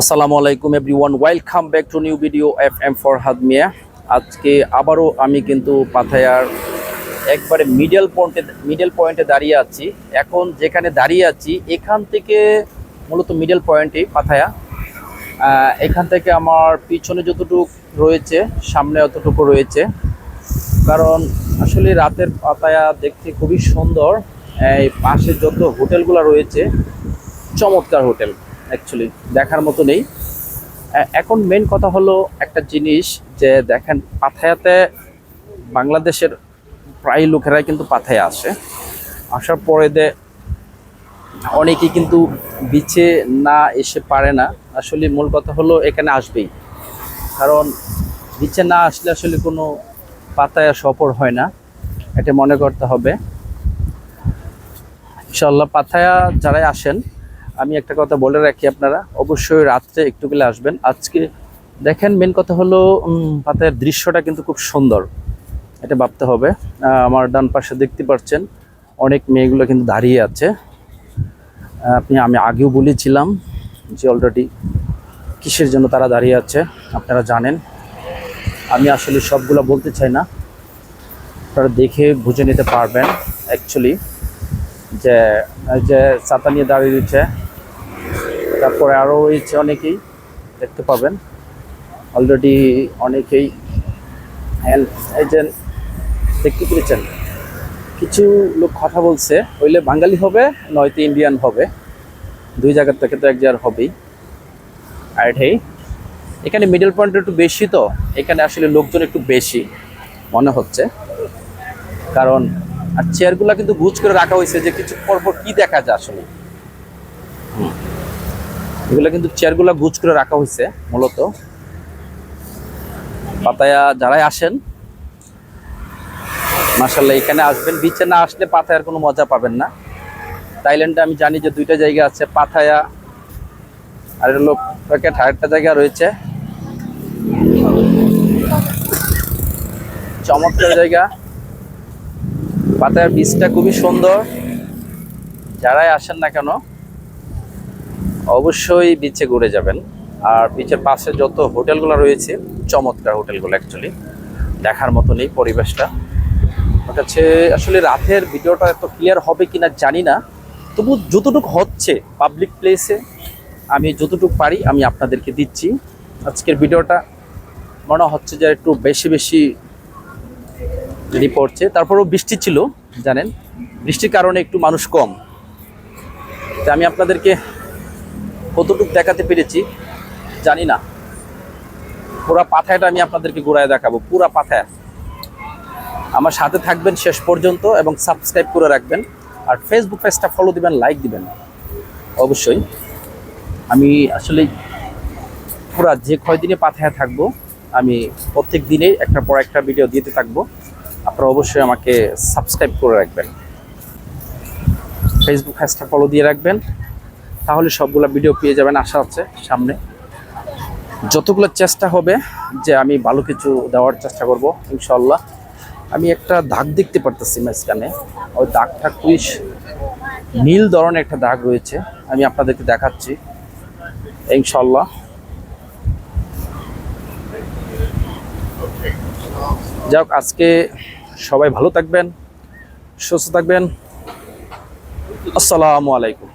আসসালামু আলাইকুম everyone, welcome back to new video F M for হাদমিয়া আজকে আবারও আমি কিন্তু পাথায়ার একবারে মিডল পয়েন্টে মিডল পয়েন্টে দাঁড়িয়ে আছি। এখন যেখানে দাঁড়িয়ে আছি, এখান থেকে মূলত মিডল পয়েন্টে পাথায়া। এখান থেকে আমার পিছনে যতটুকু রয়েছে, সামনে অতটুকু রয়েছে। কারণ আসলে রাতের পাতায়া দেখতে খুবই সুন্দর। এই পাশে যত হোটেলগুলো রয়েছে, চমৎকার হোটেল। অ্যাকচুয়ালি দেখার মতো নেই। এখন মেন কথা হলো একটা জিনিস যে দেখেন, পাথায়াতে বাংলাদেশের প্রায় লোকেরাই কিন্তু পাথায়া আসে। আসার পরে দে, অনেকেই কিন্তু বিচে না এসে পারে না। আসলে মূল কথা হলো এখানে আসবেই। কারণ বিচে না আসলে আসলে কোনো পাতায়া সফর হয় না। এটা মনে করতে হবে। ইনশাল্লাহ পাথায়া যারাই আসেন আমি একটা কথা বলে রাখি আপনারা অবশ্যই রাত্রে একটু গেলে আসবেন। আজকে দেখেন মেন কথা হলো উম, দৃশ্যটা কিন্তু খুব সুন্দর। এটা ভাবতে হবে। আমার ডান পাশে দেখতে পাচ্ছেন অনেক মেয়েগুলো কিন্তু দাঁড়িয়ে আছে। আপনি আমি আগেও বলেছিলাম যে অলরেডি কিসের জন্য তারা দাঁড়িয়ে আছে আপনারা জানেন। আমি আসলে সবগুলো বলতে চাই না। আপনারা দেখে বুঝে নিতে পারবেন অ্যাকচুয়ালি যে যে ছাতা নিয়ে দাঁড়িয়ে দিচ্ছে তারপরে আরও রয়েছে অনেকেই, দেখতে পাবেন। অলরেডি অনেকেই এই যে দেখতে পেরেছেন। কিছু লোক কথা বলছে, হইলে বাঙালি হবে, নয়তো ইন্ডিয়ান হবে। দুই জায়গার থেকে তো এক জায়গার হবেই। আর এটাই এখানে মিডল পয়েন্ট একটু বেশি তো, এখানে আসলে লোকজন একটু বেশি, মনে হচ্ছে। কারণ, আর চেয়ারগুলো কিন্তু গুছ করে রাখা হয়েছে যে কিছু পরপর কি দেখা যায় আসলে। এগুলো কিন্তু চেয়ারগুলো গুছ করে রাখা হয়েছে মূলত। পাতায়া যারাই আসেন মাসাল্লাহ এখানে আসবেন। বিচে না আসলে পাতায়ার কোনো মজা পাবেন না। থাইল্যান্ডে আমি জানি যে দুইটা জায়গা আছে পাথায়া আর হলো প্যাকেট আরেকটা জায়গা রয়েছে। চমৎকার জায়গা। পাতার বীজটা খুবই সুন্দর। যারাই আসেন না কেন অবশ্যই বিচে ঘুরে যাবেন। আর বিচের পাশে যত হোটেলগুলো রয়েছে, চমৎকার হোটেলগুলো অ্যাকচুয়ালি দেখার মতো নেই পরিবেশটা। আমার কাছে আসলে রাতের ভিডিওটা এত ক্লিয়ার হবে কি না জানি না। তবু যতটুকু হচ্ছে পাবলিক প্লেসে আমি যতটুকু পারি, আমি আপনাদেরকে দিচ্ছি। আজকের ভিডিওটা মনে হচ্ছে যে একটু বেশি বেশি যদি পড়ছে। তারপরেও বৃষ্টি ছিল, জানেন। বৃষ্টির কারণে একটু মানুষ কম। আমি আপনাদেরকে কতটুকু দেখাতে পেরেছি, জানি না। পুরা পাথায়টা আমি আপনাদেরকে ঘুরায় দেখাবো, পুরা পাথায়। আমার সাথে থাকবেন শেষ পর্যন্ত এবং সাবস্ক্রাইব করে রাখবেন। আর ফেসবুক পেজটা ফলো দিবেন লাইক দিবেন। অবশ্যই। আমি আসলে পুরা যে কয়দিনে পাথায় থাকব, আমি প্রত্যেক দিনে একটা পর একটা ভিডিও দিতে থাকব। আপনারা অবশ্যই আমাকে সাবস্ক্রাইব করে রাখবেন। ফেসবুক পেজটা ফলো দিয়ে রাখবেন। তাহলে সবগুলো ভিডিও পেয়ে যাবেন আশা আছে সামনে। যতগুলো চেষ্টা হবে যে আমি ভালো কিছু দেওয়ার চেষ্টা করব ইনশাল্লাহ আমি একটা দাগ দেখতে পারতেছি মাঝখানে। ওই দাগটা খুবই নীল ধরনের একটা দাগ রয়েছে। আমি আপনাদেরকে দেখাচ্ছি ইনশাল্লাহ যাক আজকে সবাই ভালো থাকবেন, সুস্থ থাকবেন। আসসালামু আলাইকুম।